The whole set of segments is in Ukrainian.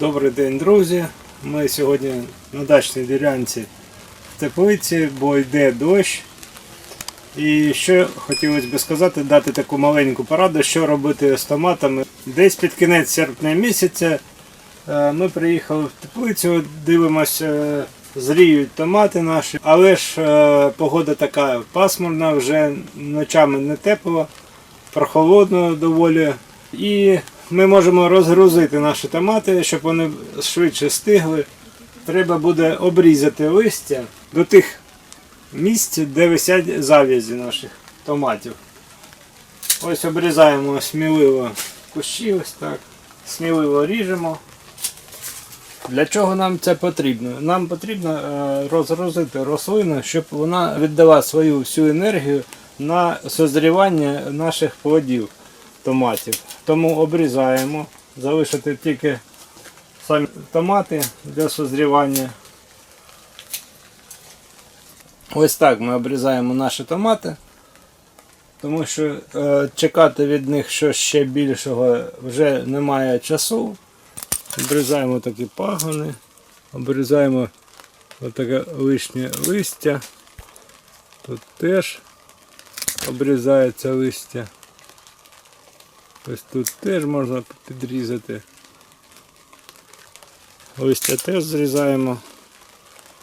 друзі! Ми сьогодні на дачній ділянці в теплиці, бо йде дощ. І що хотілося б сказати, дати таку маленьку пораду, що робити з томатами. Десь під кінець серпня місяця е, ми приїхали в теплицю, дивимося, е, зріють томати наші, але ж е, погода така пасмурна, вже ночами не тепло, прохолодно доволі. І ми можемо розгрузити наші томати, щоб вони швидше стигли. Треба буде обрізати листя до тих місць, де висять зав'язі наших томатів. Ось обрізаємо сміливо кущі, ось так. Сміливо ріжемо. Для чого нам це потрібно? Нам потрібно е, розгрузити рослину, щоб вона віддала свою всю енергію на созрівання наших плодів томатів. Тому обрізаємо, залишити тільки самі томати для созрівання. Ось так ми обрізаємо наші томати, тому що е, чекати від них щось ще більшого вже немає часу. Обрізаємо такі пагони, обрізаємо отаке лишнє листя. Тут теж обрізається листя. Ось тут теж можна підрізати. Листя теж зрізаємо.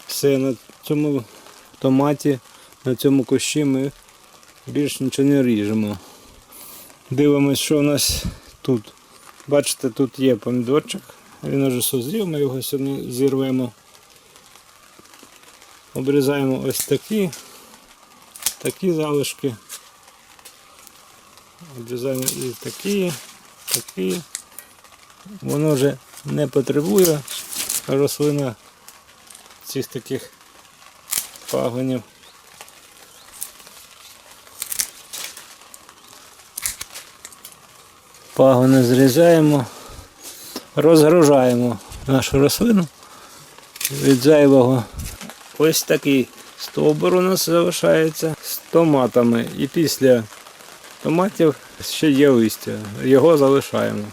Все на цьому томаті, на цьому кущі ми більш нічого не ріжемо. Дивимось, що у нас тут. Бачите, тут є помідорчик. Він уже созрів, ми його сьогодні зірвемо. Обрізаємо ось такі, такі залишки. Обрізаємо і такі, такі. Воно вже не потребує рослина цих таких пагонів. Пагони зрізаємо, розгружаємо нашу рослину від зайвого. Ось такий стовбур у нас залишається з томатами. І після томатів ще є листя. Його залишаємо.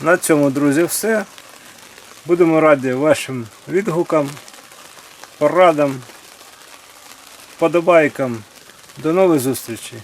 На цьому, друзі, все. Будемо раді вашим відгукам, порадам, подобайкам. До нових зустрічей!